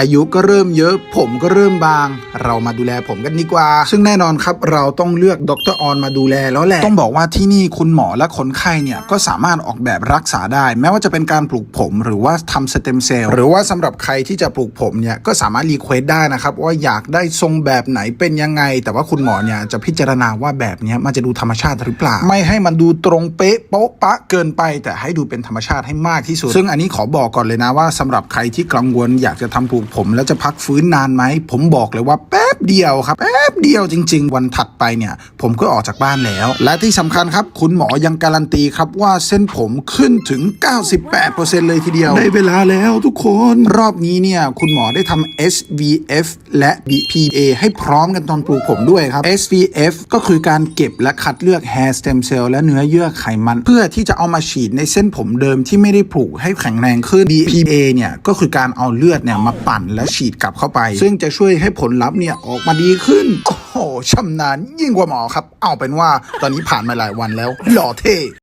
อายุก็เริ่มเยอะ ผมก็เริ่มบาง เรามาดูแลผมกันดีกว่า ซึ่งแน่นอนครับเราต้องเลือกดรออนมาดูแลแล้วแหละ ต้องบอกว่าที่นี่คุณหมอและคนไข้เนี่ยก็สามารถออกแบบรักษาได้ แม้ว่าจะเป็นการปลูกผมหรือว่าทำสเต็มเซลล์หรือว่าสำหรับใครที่จะปลูกผมเนี่ยก็สามารถรีเควสได้นะครับว่าอยากได้ทรงแบบไหนเป็นยังไง แต่ว่าคุณหมอเนี่ยจะพิจารณาว่าแบบนี้มันจะดูธรรมชาติหรือเปล่า ไม่ให้มันดูตรงเป๊ะโป๊ะปะเกินไป แต่ให้ดูเป็นธรรมชาติให้มากที่สุด ซึ่งอันนี้ขอบอกก่อนเลยนะว่าสำหรับใครที่กังวลอยากจะทำปลูกผมแล้วจะพักฟื้นนานไหม ผมบอกเลยว่าแป๊บเดียวครับ แป๊บเดียวจริง ๆ วันถัดไปเนี่ย ผมก็ออกจากบ้านแล้ว และที่สำคัญครับ คุณหมอยังการันตีครับว่าเส้นผมขึ้นถึง 98%เลยทีเดียว ได้เวลาแล้วทุกคน รอบนี้เนี่ย คุณหมอได้ทำ SVF และ BPA ให้พร้อมกันตอนปลูกผมด้วยครับ SVF ก็คือการเก็บและคัดเลือก hair stem cell และเนื้อเยื่อไขมัน เพื่อที่จะเอามาฉีดในเส้นผมเดิมที่ไม่ได้ปลูกให้แข็งแรงขึ้น BPA เนี่ยก็คือการเอาเลือดเนี่ยมาปั่นและฉีดกลับเข้าไป ซึ่งจะช่วยให้ผลลัพธ์เนี่ยออกมาดีขึ้น โอ้โหชำนาญยิ่งกว่าหมอครับ เอาเป็นว่าตอนนี้ผ่านมาหลายวันแล้ว หล่อเท่